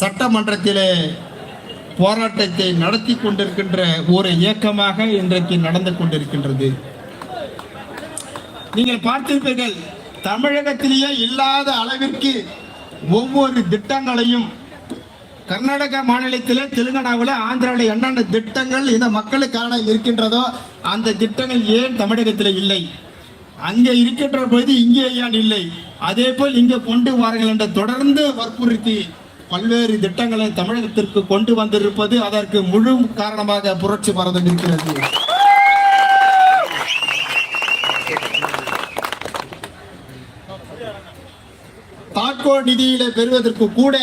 சட்டமன்றத்திலே போராட்டத்தை நடத்தி கொண்டிருக்கின்ற ஒரு இயக்கமாக இன்றைக்கு நடந்து கொண்டிருக்கின்றது. நீங்கள் பார்த்திருப்பீர்கள் தமிழகத்திலேயே இல்லாத அளவிற்கு ஒவ்வொரு திட்டங்களையும் கர்நாடக மாநிலத்திலே தெலுங்கானாவில் ஆந்திராவில் என்னென்ன திட்டங்கள் இந்த மக்களுக்கான இருக்கின்றதோ அந்த திட்டங்கள் ஏன் தமிழகத்தில் இல்லை? அங்கே இருக்கின்ற பொழுது இங்கே ஏன் இல்லை? அதே போல் இங்கே கொண்டு வாருங்கள் என்று தொடர்ந்து வற்புறுத்தி பல்வேறு திட்டங்களை தமிழகத்திற்கு கொண்டு வந்திருப்பது அதற்கு முழு காரணமாக புரட்சி பாரதம் இருக்கிறது. தாக்கோ நிதியில பெறுவதற்கு கூட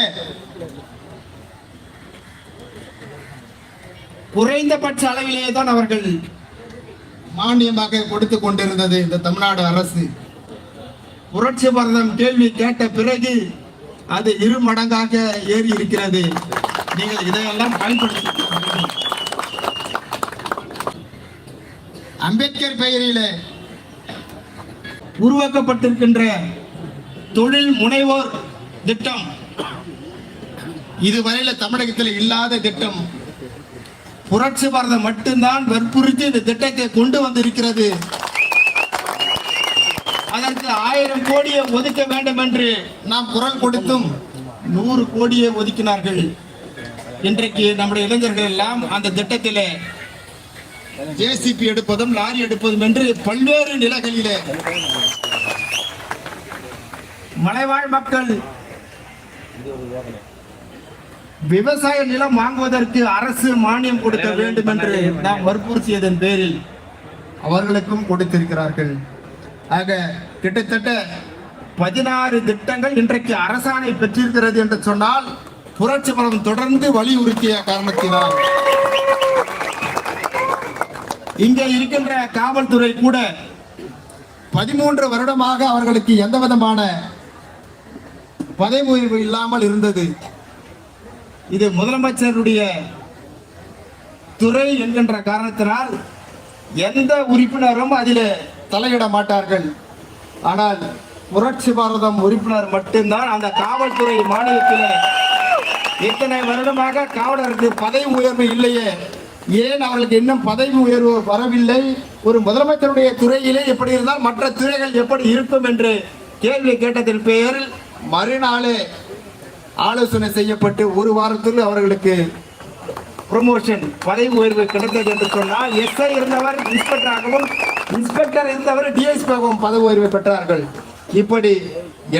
குறைந்தபட்ச அளவிலேயே தான் அவர்கள் மானியமாக கொடுத்து கொண்டிருந்தது இந்த தமிழ்நாடு அரசு. புரட்சி பாரதம் கேள்வி கேட்ட பிறகு அது இரு மடங்காக ஏறி இருக்கிறது. நீங்கள் இதையெல்லாம் பயன்படுத்தி அம்பேத்கர் பெயரிலே உருவாக்கப்பட்டிருக்கின்ற தொழில் முனைவோர் திட்டம். இதுவரையில தமிழகத்தில் இல்லாத திட்டம். புரட்சி பாரதம் மட்டும்தான் வற்புறுத்தி இந்த திட்டத்தை கொண்டு வந்திருக்கிறது. ஆயிரம் கோடியை ஒதுக்க வேண்டும் என்று நாம் குரல் கொடுத்தும் நூறு கோடியை ஒதுக்கினார்கள். இன்றைக்கு நம்முடைய இளைஞர்கள் எல்லாம் அந்த திட்டத்தில் ஜேசிபி எடுப்பதும் லாரி எடுப்பதும் என்று பல்வேறு நிலைகளிலே மலைவாழ் மக்கள் விவசாய நிலம் வாங்குவதற்கு அரசு மானியம் கொடுக்க வேண்டும் என்று நாம் வற்புறுத்தியதன் பேரில் அவர்களுக்கும் கொடுத்திருக்கிறார்கள். ஆக கிட்டத்தட்ட பதினாறு திட்டங்கள் இன்றைக்கு அரசாணை பெற்றிருக்கிறது என்று சொன்னால் புரட்சி பலம் தொடர்ந்து வலியுறுத்திய காரணத்தினால். இங்கே இருக்கின்ற காவல்துறை கூட பதிமூன்று வருடமாக அவர்களுக்கு எந்த விதமான பதவி உயர்வு இல்லாமல் இருந்தது. இது முதலமைச்சருடைய துறை என்கின்ற காரணத்தினால் எந்த உறுப்பினரும் அதில் தலையிட மாட்டார்கள். ஆனால் புரட்சி பாரதம் உறுப்பினர் மட்டும்தான் அந்த காவல்துறை மாநிலத்தில் இத்தனை வருடமாக காவலருக்கு பதவி உயர்வு இல்லையே. ஏன் அவர்களுக்கு இன்னும் பதவி உயர்வு வரவில்லை? ஒரு முதலமைச்சருடைய துறையிலே எப்படி இருந்தால் மற்ற துறைகள் எப்படி இருக்கும் என்று கேள்வி கேட்டதன் பெயரில் மறுநாளே ஆலோசனை செய்யப்பட்டு ஒரு வாரத்தில் அவர்களுக்கு ப்ரொமோஷன் பதவி உயர்வு கிடைத்தது என்று சொன்னால் எஸ்ஐ இருந்தவர் இன்ஸ்பெக்டராகவும் இன்ஸ்பெக்டர் இருந்தவர் டிஎஸ்பியாகவும் பதவி உயர்வு பெற்றார்கள். இப்படி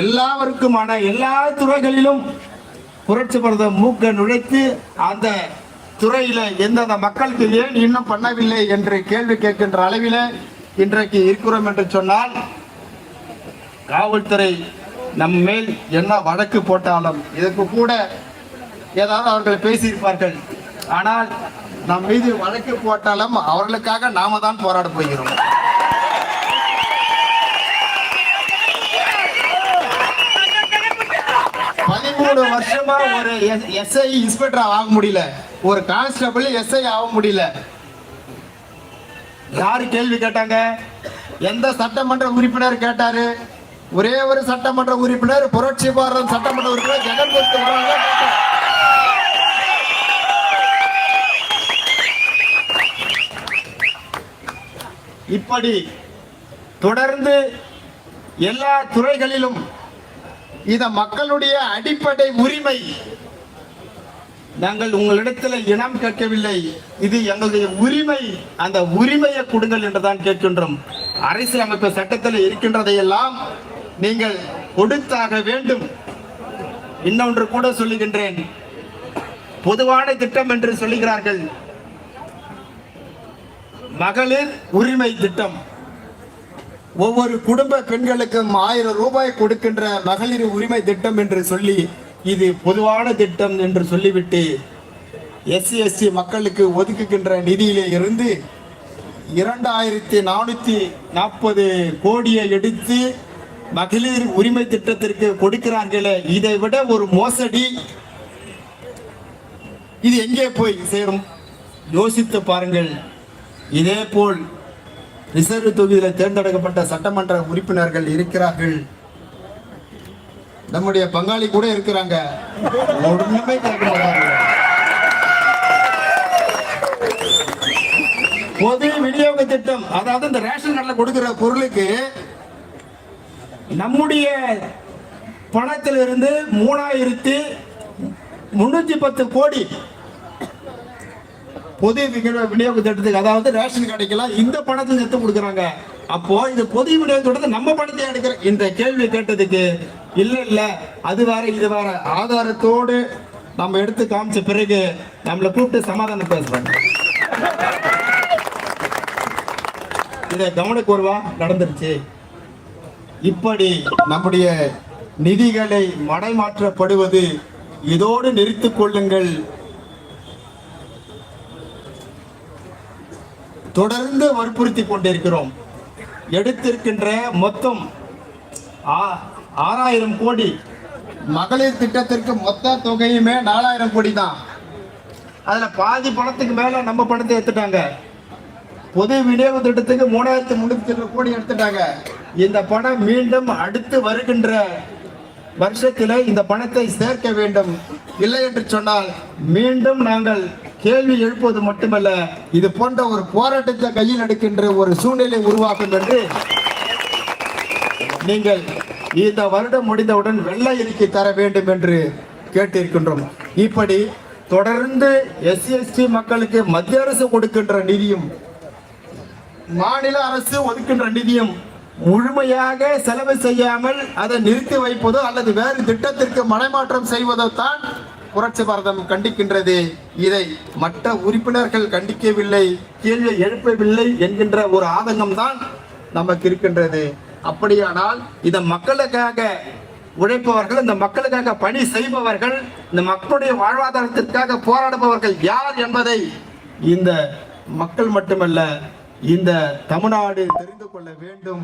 எல்லாருக்குமான எல்லா துறைகளிலும் புரட்சி பரதம் மூக்க நுழைத்து அந்த துறையில் எந்தெந்த மக்களுக்கு ஏன் இன்னும் பண்ணவில்லை என்று கேள்வி கேட்கின்ற அளவில் இன்றைக்கு இருக்கிறோம் என்று சொன்னால் காவல்துறை நம் மேல் என்ன வழக்கு போட்டாலும் இதற்கு கூட ஏதாவது அவர்கள் பேசியிருப்பார்கள். ஆனால் நம் மீது வழக்கு போட்டாலும் அவர்களுக்காக நாம தான் போராட போகிறோம். பதிமூணு வருஷமா ஒரு எஸ்ஐ இன்ஸ்பெக்டர் ஆக முடியல. ஒரு கான்ஸ்டபிள் எஸ்ஐ ஆக முடியல. யாரு கேள்வி கேட்டாங்க? எந்த சட்டமன்ற உறுப்பினர் கேட்டாரு? ஒரே ஒரு சட்டமன்ற உறுப்பினர் புரட்சி பாரதம் சட்டமன்ற உறுப்பினர் ஜெகன் இப்படி தொடர்ந்து எல்லா துறைகளிலும் இத மக்களுடைய அடிப்படை உரிமை நாங்கள் உங்களிடத்தில் இனம் கேட்கவில்லை. இது எங்களுடைய உரிமை. அந்த உரிமையை கொடுங்கள் என்றுதான் கேட்கின்றோம். அரசியலமைப்பு சட்டத்தில் இருக்கின்றதையெல்லாம் நீங்கள் கொடுத்தாக வேண்டும். இன்னொன்று கூட சொல்லுகின்றேன். பொதுவான திட்டம் என்று சொல்லுகிறார்கள். மகளிர் உரிமை திட்டம். ஒவ்வொரு குடும்ப பெண்களுக்கும் ஆயிரம் ரூபாய் கொடுக்கின்ற மகளிர் உரிமை திட்டம் என்று சொல்லி இது பொதுவான திட்டம் என்று சொல்லிவிட்டு எஸ்சி எஸ்டி மக்களுக்கு ஒதுக்குகின்ற நிதியிலே இருந்து இரண்டாயிரத்தி நானூத்தி நாற்பது கோடியை எடுத்து மகளிர் உரிமை திட்டத்திற்கு கொடுக்கிறார்களே இதை விட ஒரு மோசடி. இது எங்கே போய் சேரும்? யோசித்து பாருங்கள். இதே போல் ரிசர்வ் தொகுதியில் தேர்ந்தெடுக்கப்பட்ட சட்டமன்ற உறுப்பினர்கள் இருக்கிறார்கள். நம்முடைய பங்காளி கூட இருக்கிறாங்க. ஒண்ணுமே கேட்க மாட்டாங்க பொது விநியோக திட்டம் அதாவது இந்த ரேஷன் கார்டில் கொடுக்கிற பொருளுக்கு நம்முடைய பணத்திலிருந்து மூணாயிரத்தி முன்னூத்தி பத்து கோடி பொது விநியோக விநியோக திட்டத்துக்கு அதாவது ரேஷன் கடைக்கெல்லாம் இந்த பணத்தை சேர்த்து கொடுக்குறாங்க. அப்போ இது பொது விநியோக திட்டத்தை நம்ம பணத்தை எடுக்கிற இந்த கேள்வி கேட்டதுக்கு இல்ல இல்ல அது வேற இது வேற. ஆதாரத்தோடு நம்ம எடுத்து காமிச்ச பிறகு நம்மளை கூப்பிட்டு சமாதானம் பேசுறாங்க இதை கவனக்கூர்வா நடந்துருச்சு. இப்படி நம்முடைய நிதிகளை மடைமாற்றப்படுவது இதோடு நிறுத்திக் கொள்ளுங்கள். தொடர்ந்து வற்புறுத்தி கொண்டிருக்கிறோம். எடுத்திருக்கின்ற மொத்தம் ஆறாயிரம் கோடி. மகளிர் திட்டத்திற்கு மொத்த தொகையுமே நாலாயிரம் கோடி தான். அதுல பாதி பணத்துக்கு மேல நம்ம பணத்தை எடுத்துட்டாங்க. பொது விநியோக திட்டத்துக்கு மூணாயிரத்தி முன்னூத்தி இருபது கோடி எடுத்துட்டாங்க. இந்த பணம் மீண்டும் அடுத்து வருகின்ற வருஷத்தில் இந்த பணத்தை சேர்க்க வேண்டும். இல்லை என்று சொன்னால் மீண்டும் நாங்கள் கேள்வி எழுப்புவது மட்டுமல்ல இது போன்ற ஒரு போராட்டத்தை கையில் எடுக்கின்ற ஒரு சூழ்நிலை உருவாக்கும் என்று நீங்கள் இந்த வருடம் முடிந்தவுடன் வெள்ளை அறிக்கை தர வேண்டும் என்று கேட்டிருக்கின்றோம். இப்படி தொடர்ந்து எஸ்சி எஸ்டி மக்களுக்கு மத்திய அரசு கொடுக்கின்ற நிதியும் மாநில அரசு ஒதுக்கின்ற நிதியும் முழுமையாக செலவு செய்யாமல் அதை நிறுத்தி வைப்பதோ அல்லது வேறு திட்டத்திற்கு மனைமாற்றம் செய்வதோ தான் புரட்சி பாரதம் கண்டிக்கின்றது. இதை மற்ற உறுப்பினர்கள் கண்டிக்கவில்லை கேள்வி எழுப்பவில்லை என்கின்ற ஒரு ஆதங்கம் தான் நமக்கு இருக்கின்றது. அப்படியானால் இந்த மக்களுக்காக உழைப்பவர்கள் இந்த மக்களுக்காக பணி செய்பவர்கள் இந்த மக்களுடைய வாழ்வாதாரத்திற்காக போராடுபவர்கள் யார் என்பதை இந்த மக்கள் மட்டுமல்ல இந்த தமிழ்நாடு தெரிந்து கொள்ள வேண்டும்.